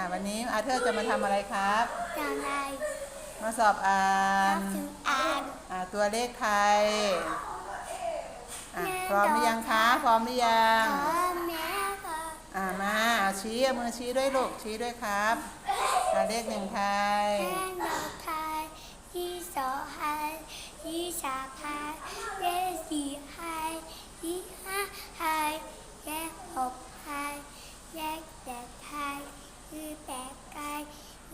าวันนี้อาเธอร์จะมาทำอะไรครับ จำได้มาสอบอ่านันบถึงอ่านอ่าตัวเลขไทยอะพร้อมหรือยังคะพร้อมหรือยังขอแม่ค่ะอ่ามาเอาชี้เอามือชี้ด้วยลูกชี้ด้วยครับอ่าเลขหนึ่งไทย แม่ดอกไทยยี่สองไทยยี่สามไทยเลขสี่ไทยยี่ห้าไทยเลขหกไทยเลขเจ็ดไทยยี่แปดไทย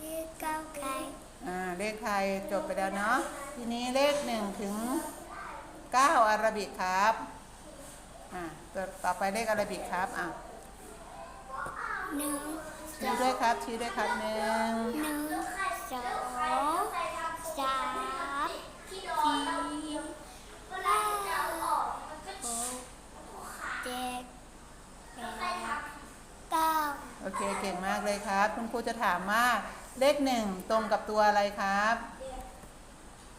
ยี่เก้าไทย อ่าเลขไทย จบไปแล้วเนาะทีนี้เลขหนึ่งถึงเก้าอารบิกครับอ่าตัวต่อไปเลขอารบิกครับอะหนึ่งชี้ด้วยครับชี้ด้วยครับหนึ่งหนึ่งสองสามสี่ห้าหกเจ็ดแปดเก้าโอเคเก่งมากเลยครับ คุณครูจะถามว่า เลขหนึ่งตรงกับตัวอะไรครับ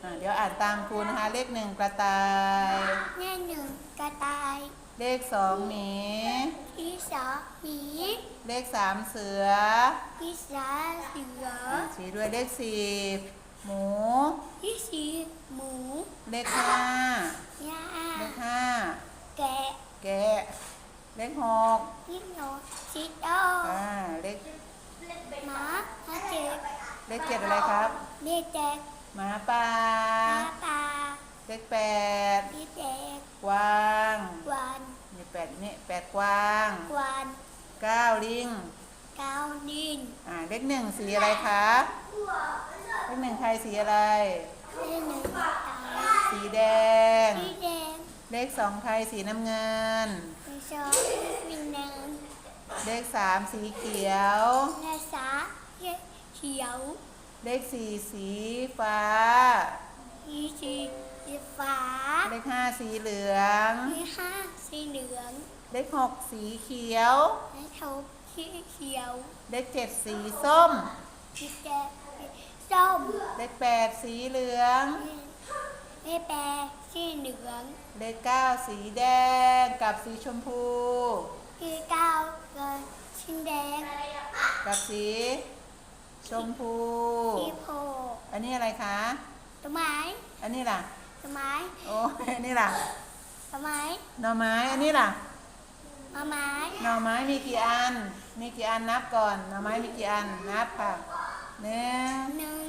อ่าเดี๋ยวอ่านตามครูนะคะ เลขหนึ่งกระต่ายแม่หนึ่งกระต่าย เลขสองหมีที่สองหมีเลขสามเสือที่สามเสืออ่าชี้ด้วยเลขสี่หมูที่สี่หมู เลขห้าย่าเลขห้าแกะแกะเลขหกที่หนูชิโต อ่าเลข หมาฮาเจ็ด เลขเจ็ดอะไรครับเด็กแจ็ดหมาป่าหมาป่าเลขแปดที่เด็กกวางวันนี่แปดนี่แปดกวางวันเก้าลิงเก้าดินอ่าเลขหนึ่งสีอะไรคะเลขหนึ่งไทยสีอะไรเลขหนึ่งตายสีแดงที่แดงเลขสองไทยสีน้ำเงินเลขสองมีแดงเลขสามสีเขียวเลขสามเลข เขียว เลขสี่สีฟ้าเลขสี่สีฟ้า เลขห้าสีเหลืองเลขห้าสีเหลืองเลขหกสีเขียวเลขหกสีเขียว เลขเจ็ดสีส้มเลขเจ็ดสีส้มเลขแปดสีเหลืองเลขแปดสีเหลือง เลขเก้าสีแดงกับสีชมพูเลขเก้าเกิดสีแดง กับสี ชมพูสีโพอันนี้อะไรคะ ต้นไม้อันนี้ล่ะ ต้นไม้โอ้ยอันนี้ล่ะ ต้นไม้หน่อไม้ อันนี้ล่ะต้นไม้หน่อไม้มีกี่อัน มีกี่อันนับก่อน หน่อไม้มีกี่อัน นับค่ะหนึ่งหนึ่ง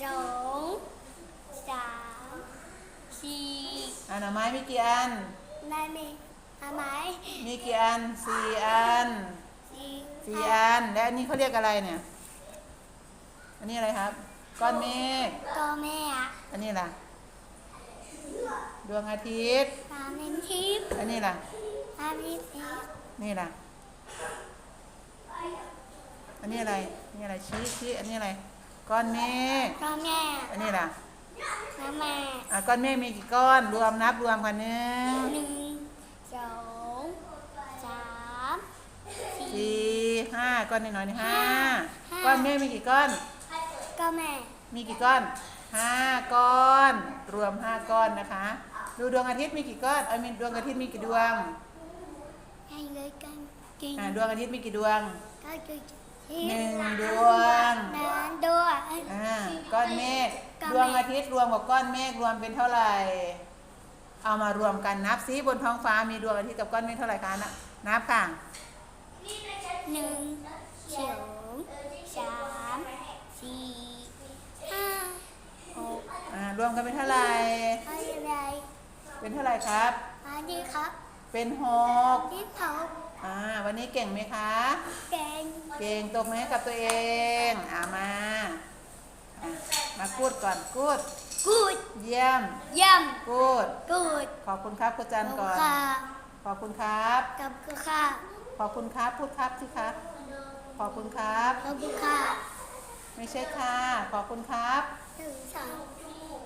สองสามสี่อะหน่อไม้มีกี่อันนายมีต้นไม้มีกี่อันสี่อัน สี่สี่อันและอันนี้เขาเรียกอะไรเนี่ย อันนี้อะไรครับ ก้อนเมฆก็แม่อะอันนี้ล่ะ ดวงอาทิตย์ ตามเป็นทิพย์อันนี้ล่ะ ตามเป็นสีนี่ล่ะ อันนี้อะไร นี่อะไรชี้ชี้อันนี้อะไร ก้อนเมฆก็แม่อันนี้ล่ะก็แม่อะก้อนเมฆมีกี่ก้อน รวมนับรวมกันหนึ่ง หนึ่งสองสาม สี่สี่ห้าก้อนน้อยๆนี่ห้าห้า ก้อนเมฆมีกี่ก้อน ก็แม่ มีกี่ก้อนห้าก้อน รวมห้าก้อนนะคะ ดูดวงอาทิตย์มีกี่ก้อนเอ้ยมีดวงอาทิตย์มีกี่ดวงให้เลยกันกินอ่าดวงอาทิตย์มีกี่ดวง ก็จะที่หนึ่งดวงนั้นด้วยอ่าก้อนเมฆก้อนเมฆ ดวงอาทิตย์รวมกับก้อนเมฆรวมเป็นเท่าไหร่ เอามารวมกันนับซิบนท้องฟ้ามีดวงอาทิตย์กับก้อนเมฆเท่าไหร่คะนะนับค่ะ หนึ่งสองสามสี่ห้าหกอ่ารวมกันเป็นเท่าไหร่อะไรเป็นเท่าไหร่ครับ อันนี้ครับเป็นหกที่เขาอ่าวันนี้เก่งไหมคะ แกงเก่งตบมือให้กับตัวเองอ่ามาอะมาพูดก่อนพูดกูดเยี่ยมย่พูดำกูดขอบคุณครับครูจันทร์ก่อนค่ะขอบคุณครับ กับกูค่ะข อบคุณครับพูดครับสิครับ ขอบคุณครับกับกูค่ะไม่ใช่ค่ะ ขอบคุณครับ หนึ่งสอง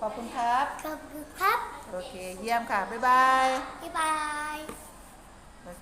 ขอบคุณครับกับกูครับ โอเค เยี่ยมค่ะ บ๊ายบาย บ๊ายบาย